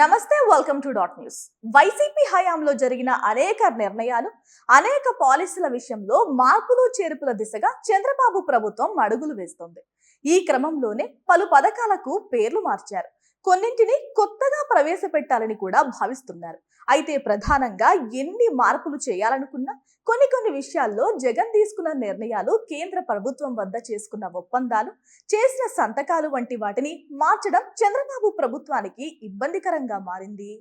Namaste welcome to dot news YCP హయాంలో జరిగిన అనేక నిర్ణయాలు అనేక పాలసీల విషయంలో మార్పులు చేర్పుల దిశగా చంద్రబాబు ప్రభుత్వం అడుగులు వేస్తోంది. ఈ క్రమంలోనే పలు పథకాలకు పేర్లు మార్చారు. కొన్నింటిని కొత్తగా ప్రవేశపెట్టాలని కూడా భావిస్తున్నారు. అయితే ప్రధానంగా ఎన్ని మార్పులు చేయాలనుకున్నా కొన్ని కొన్ని విషయాల్లో జగన్ తీసుకున్న నిర్ణయాలు కేంద్ర ప్రభుత్వం వద్ద చేసుకున్న ఒప్పందాలు చేసిన సంతకాలు వంటి వాటిని మార్చడం చంద్రబాబు ప్రభుత్వానికి ఇబ్బందికరంగా మారింది.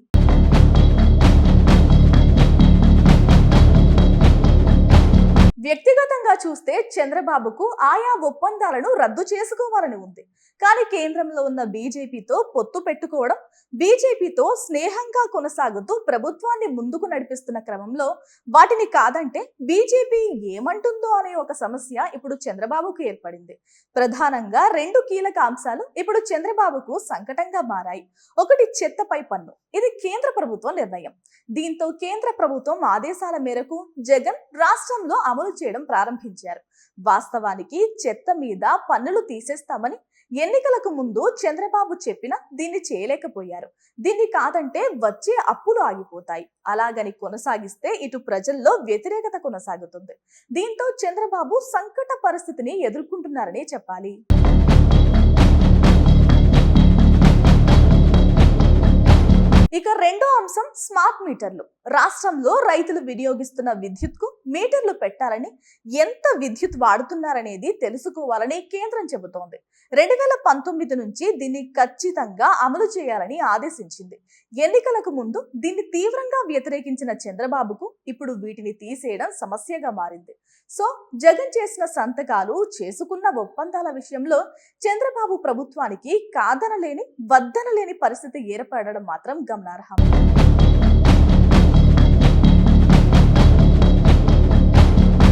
వ్యక్తిగతంగా చూస్తే చంద్రబాబుకు ఆయా ఒప్పందాలను రద్దు చేసుకోవాలని ఉంది. కానీ కేంద్రంలో ఉన్న బీజేపీతో పొత్తు పెట్టుకోవడం బీజేపీతో స్నేహంగా కొనసాగుతూ ప్రభుత్వాన్ని ముందుకు నడిపిస్తున్న క్రమంలో వాటిని కాదంటే బీజేపీ ఏమంటుందో అనే ఒక సమస్య ఇప్పుడు చంద్రబాబుకు ఏర్పడింది. ప్రధానంగా రెండు కీలక అంశాలు ఇప్పుడు చంద్రబాబుకు సంకటంగా మారాయి. ఒకటి చెత్తపై పన్ను ఇది కేంద్ర ప్రభుత్వం నిర్ణయం. దీంతో కేంద్ర ప్రభుత్వం ఆదేశాల మేరకు జగన్ రాష్ట్రంలో అమలు చేయడం ప్రారంభించారు. వాస్తవానికి చెత్త మీద పన్నులు తీసేస్తామని ఎన్నికలకు ముందు చంద్రబాబు చెప్పినా దీన్ని చేయలేకపోయారు. దీన్ని కాదంటే వచ్చే అప్పులు ఆగిపోతాయి. అలాగని కొనసాగిస్తే ఇటు ప్రజల్లో వ్యతిరేకత కొనసాగుతుంది. దీంతో చంద్రబాబు సంకట పరిస్థితిని ఎదుర్కొంటున్నారనే చెప్పాలి. ఇక రెండో అంశం స్మార్ట్ మీటర్లు. రాష్ట్రంలో రైతులు వినియోగిస్తున్న విద్యుత్కు మీటర్లు పెట్టాలని ఎంత విద్యుత్ వాడుతున్నారనేది తెలుసుకోవాలని కేంద్రం చెబుతోంది. రెండు వేల పంతొమ్మిది నుంచి దీన్ని ఖచ్చితంగా అమలు చేయాలని ఆదేశించింది. ఎన్నికలకు ముందు దీన్ని తీవ్రంగా వ్యతిరేకించిన చంద్రబాబుకు ఇప్పుడు వీటిని తీసేయడం సమస్యగా మారింది. సో జగన్ చేసిన సంతకాలు చేసుకున్న ఒప్పందాల విషయంలో చంద్రబాబు ప్రభుత్వానికి కాదనలేని వద్దనలేని పరిస్థితి ఏర్పడడం మాత్రం గమనార్హం.